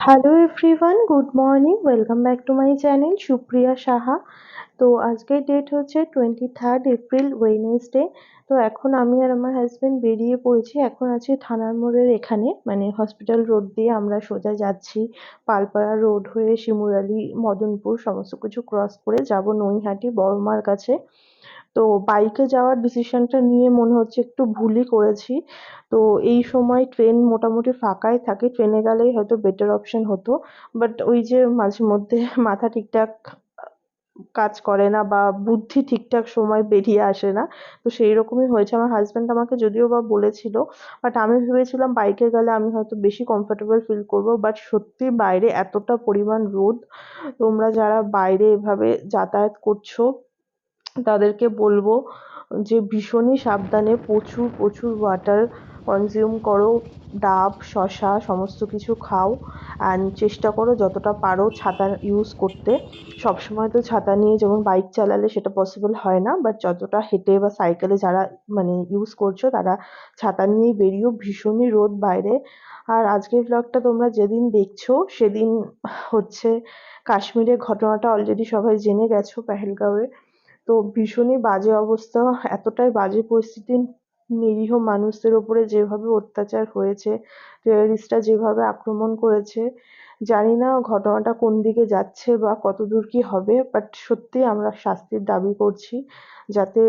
Hello everyone good morning welcome back to my channel Supriya Saha তো আজকের date হচ্ছে twenty third April Wednesday তো এখন আমি আর আমার হাজব্যান্ড বেরিয়ে পড়েছি। এখন আছি থানার মোড়ের এখানে। মানে হসপিটাল রোড দিয়ে আমরা সোজা যাচ্ছি। পালপাড়া রোড হয়ে শিমুরালি মদনপুর, সমস্ত কিছু ক্রস করে যাব নৈহাটি বড়মার কাছে। তো বাইকে যাওয়ার ডিসিশনটা নিয়ে মনে হচ্ছে একটু ভুলই করেছি। তো এই সময় ট্রেন মোটামুটি ফাঁকাই থাকে। ট্রেনে গেলেই হয়তো বেটার অপশন হতো। বাট ওই যে মাঝে মধ্যে মাথা ঠিকঠাক কাজ করে না বা বুদ্ধি ঠিকঠাক সময় বেরিয়ে আসে না। তো সেই রকমই হয়েছে। আমার হাজব্যান্ড আমাকে যদিও বা বলেছিল বাট আমি ভেবেছিলাম বাইকে গেলে আমি হয়তো বেশি কমফোর্টেবল ফিল করব। বাট সত্যি বাইরে এতটা পরিমাণ রোদ, তোমরা যারা বাইরে এভাবে যাতায়াত করছ, তাদেরকে বলব যে ভীষণই সাবধানে প্রচুর প্রচুর ওয়াটার কনজিউম করো, ডাব শশা সমস্ত কিছু খাও অ্যান্ড চেষ্টা করো যতটা পারো ছাতা ইউজ করতে। সবসময় তো ছাতা নিয়ে যেমন বাইক চালালে সেটা পসিবল হয় না বাট যতটা হেঁটে বা সাইকেলে যারা মানে ইউজ করছ তারা ছাতা নিয়েই বেরিও, ভীষণই রোদ বাইরে। আর আজকের ব্লগটা তোমরা যেদিন দেখছ সেদিন হচ্ছে কাশ্মীরের ঘটনাটা অলরেডি সবাই জেনে গেছো পেহেলগাঁওয়ে। তো ভীষণই বাজে অবস্থা, এতটাই বাজে পরিস্থিতি নিরীহ মানুষদের ওপরে যেভাবে অত্যাচার হয়েছে টেররিস্টরা যেভাবে আক্রমণ করেছে, জানি না ঘটনাটা কোন দিকে যাচ্ছে বা কতদূর কি হবে বাট সত্যি আমরা শাস্তির দাবি করছি যাতে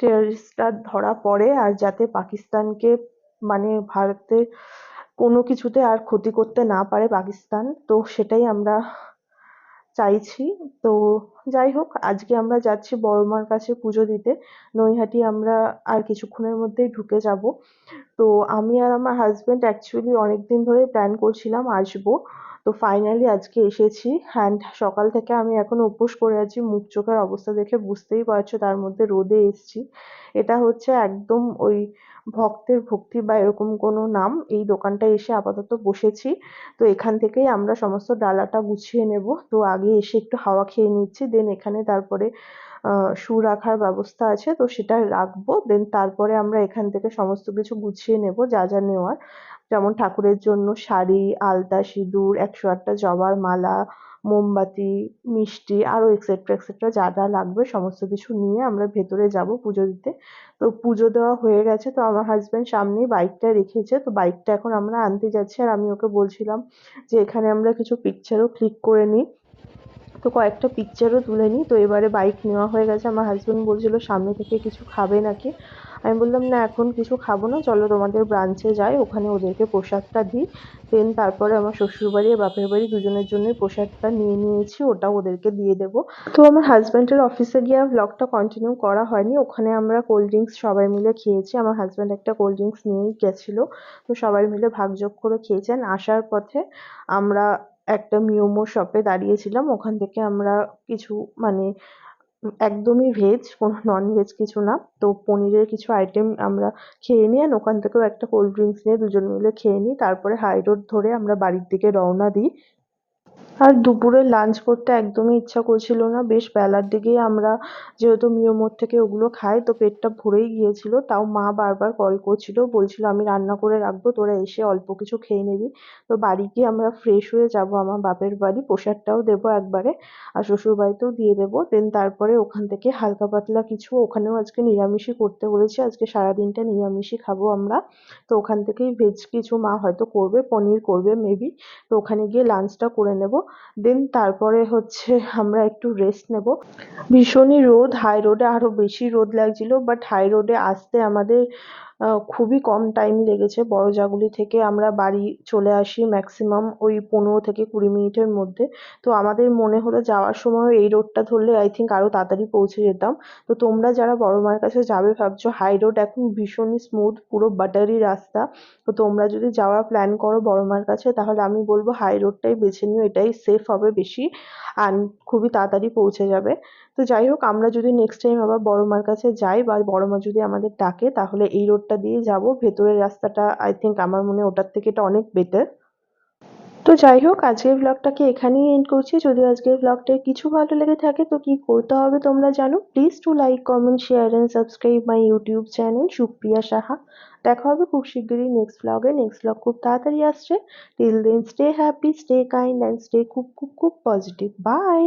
টেররিস্টরা ধরা পড়ে আর যাতে পাকিস্তানকে মানে ভারতের কোনো কিছুতে আর ক্ষতি করতে না পারে পাকিস্তান। তো সেটাই আমরা চাইছি। তো যাই হোক, আজকে আমরা যাচ্ছি বড় মার কাছে পুজো দিতে। নৈহাটি আমরা আর কিছুক্ষণের মধ্যেই ঢুকে যাব। তো আমি আর আমার হাজব্যান্ড অ্যাকচুয়ালি অনেকদিন ধরে প্ল্যান করছিলাম আসব। তো ফাইনালি আজকে এসেছি অ্যান্ড সকাল থেকে আমি এখন উপোস করে আছি, মুখ চোখের অবস্থা দেখে বুঝতেই পারছ তার মধ্যে রোদে এসছি। এটা হচ্ছে একদম ওই ভক্তের ভক্তি বা এরকম কোনো নাম, এই দোকানটায় এসে আপাতত বসেছি। তো এখান থেকেই আমরা সমস্ত ডালাটা গুছিয়ে নেব। তো আগে এসে একটু হাওয়া খেয়ে নিচ্ছি দেন এখানে তারপরে শু রাখার ব্যবস্থা আছে, তো সেটা রাখব। দেন তারপরে আমরা এখান থেকে সমস্ত কিছু গুছিয়ে নেব, যা যা নেওয়ার। যেমন ঠাকুরের জন্য শাড়ি, আলতা, সিঁদুর, একশো আটটা জবার মালা, মোমবাতি, মিষ্টি আরও এক্সেট্রা এক্সেট্রা যা যা লাগবে সমস্ত কিছু নিয়ে আমরা ভেতরে যাব পুজো দিতে। তো পুজো দেওয়া হয়ে গেছে, তো আমার হাজব্যান্ড সামনেই বাইকটা রেখেছে, তো বাইকটা এখন আমরা আনতে যাচ্ছি। আর আমি ওকে বলছিলাম যে এখানে আমরা কিছু পিকচারও ক্লিক করে নিই। তো কয়েকটা পিকচারও তুলে নিই। তো এবারে বাইক নেওয়া হয়ে গেছে। আমার হাজব্যান্ড বলছিল, সামনে থেকে কিছু খাবে নাকি? আমি বললাম, না, এখন কিছু খাব না। চলো তোমাদের ব্রাঞ্চে যাই। ওখানে ওদেরকে প্রসাদটা দিই। দেন তারপরে আমার শ্বশুরবাড়ি আর বাপের বাড়ি দুজনের জন্যই প্রসাদটা নিয়ে নিয়েছি। ওটাও ওদেরকে দিয়ে দেবো। তো আমার হাজব্যান্ডের অফিসে গিয়ে আর ব্লগটা কন্টিনিউ করা হয়নি। ওখানে আমরা কোল্ড ড্রিঙ্কস সবাই মিলে খেয়েছি। আমার হাজব্যান্ড একটা কোল্ড ড্রিঙ্কস নিয়েই গেছিল। তো সবাই মিলে ভাগযোগ করে খেয়েছেন আসার পথে আমরা একটা মিওমো শপে দাঁড়িয়েছিলাম। ওখান থেকে আমরা কিছু মানে একদমই ভেজ কোনো নন ভেজ কিছু না। তো পনিরের কিছু আইটেম আমরা খেয়ে নিই ওখান থেকেও একটা কোল্ড ড্রিঙ্কস নিয়ে দুজন মিলে খেয়ে নিই। তারপরে হাই রোড ধরে আমরা বাড়ির দিকে রওনা দিই। আর দুপুরে লাঞ্চ করতে একদমই ইচ্ছা করছিল না। বেশ বেলার দিকেই আমরা যেহেতু মিয়োমোর থেকে ওগুলো খাই, তো পেটটা ভরেই গিয়েছিল। তাও মা বারবার কল করছিল, বলছিল, আমি রান্না করে রাখব, তোরা এসে অল্প কিছু খেয়ে নিবি। তো বাড়ি গিয়ে আমরা ফ্রেশ হয়ে যাব, আমার বাপের বাড়ি। প্রসাদটাও দেবো একবারে, আর শ্বশুর বাড়িতেও দিয়ে দেবো। দেন তারপরে ওখান থেকে হালকা পাতলা কিছু, ওখানেও আজকে নিরামিষই করতে বলেছি। আজকে সারাদিনটা নিরামিষই খাব আমরা। তো ওখান থেকেই ভেজ কিছু মা হয়তো করবে, পনির করবে মেবি তো ওখানে গিয়ে লাঞ্চটা করে নেব। দেন তারপরে হচ্ছে আমরা একটু রেস্ট নেব। ভীষণই রোদ হাই রোডে আরও বেশি রোদ লাগছিল বাট হাই রোডে আসতে আমাদের খুবই কম টাইম লেগেছে। বড়জাগুলি থেকে আমরা বাড়ি চলে আসি ম্যাক্সিমাম ওই পনেরো থেকে কুড়ি মিনিটের মধ্যে। তো আমাদের মনে হলো যাওয়ার সময় এই রোডটা ধরলে আই থিঙ্ক আরও তাড়াতাড়ি পৌঁছে যেতাম। তো তোমরা যারা বড় মায়ের কাছে যাবে ভাবছ হাই রোড এখন ভীষণই স্মুথ পুরো বাটারি রাস্তা। তো তোমরা যদি যাওয়ার প্ল্যান করো বড় মায়ের কাছে, তাহলে আমি বলব হাই রোডটাই বেছে নিও, এটাই সেফ হবে বেশি আর খুবই তাড়াতাড়ি পৌঁছে যাবে। তো যাই হোক, আমরা যদি নেক্সট টাইম আবার বড় মার কাছে যাই বা বড় মা যদি আমাদের ডাকে, তাহলে এই রোডটা দিয়ে যাব। ভেতরের রাস্তাটা আই থিঙ্ক আমার মনে ওটার থেকে এটা অনেক বেটার তো যাই হোক, আজকের ব্লগটাকে এখানেই এন্ড করছি। যদি আজকের ব্লগটায় কিছু ভালো লেগে থাকে, তো কি করতে হবে তোমরা জানো? Please to like comment share and subscribe my YouTube channel Supriya Saha দেখা হবে খুব শিগগিরই নেক্সট ব্লগে নেক্সট ব্লগ খুব তাড়াতাড়ি আসছে। Till then stay happy stay kind and stay খুব খুব খুব পজিটিভ বাই